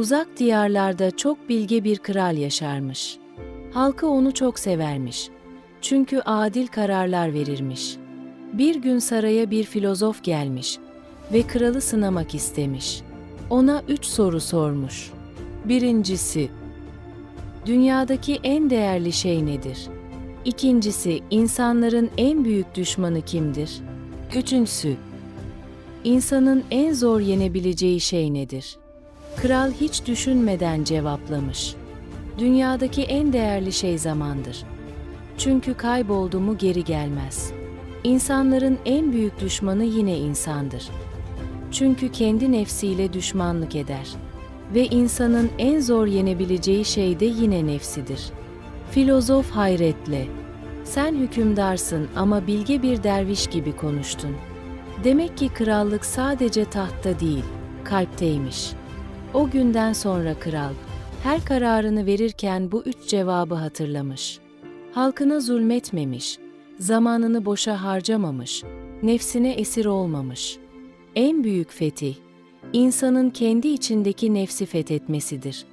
Uzak diyarlarda çok bilge bir kral yaşarmış. Halkı onu çok severmiş. Çünkü adil kararlar verirmiş. Bir gün saraya bir filozof gelmiş ve kralı sınamak istemiş. Ona üç soru sormuş. Birincisi, dünyadaki en değerli şey nedir? İkincisi, insanların en büyük düşmanı kimdir? Üçüncüsü, insanın en zor yenebileceği şey nedir? Kral hiç düşünmeden cevaplamış. Dünyadaki en değerli şey zamandır. Çünkü kayboldu mu geri gelmez. İnsanların en büyük düşmanı yine insandır. Çünkü kendi nefsiyle düşmanlık eder. Ve insanın en zor yenebileceği şey de yine nefsidir. Filozof hayretle, sen hükümdarsın ama bilge bir derviş gibi konuştun. Demek ki krallık sadece tahtta değil, kalpteymiş. O günden sonra kral, her kararını verirken bu üç cevabı hatırlamış. Halkına zulmetmemiş, zamanını boşa harcamamış, nefsine esir olmamış. En büyük fetih, insanın kendi içindeki nefsi fethetmesidir.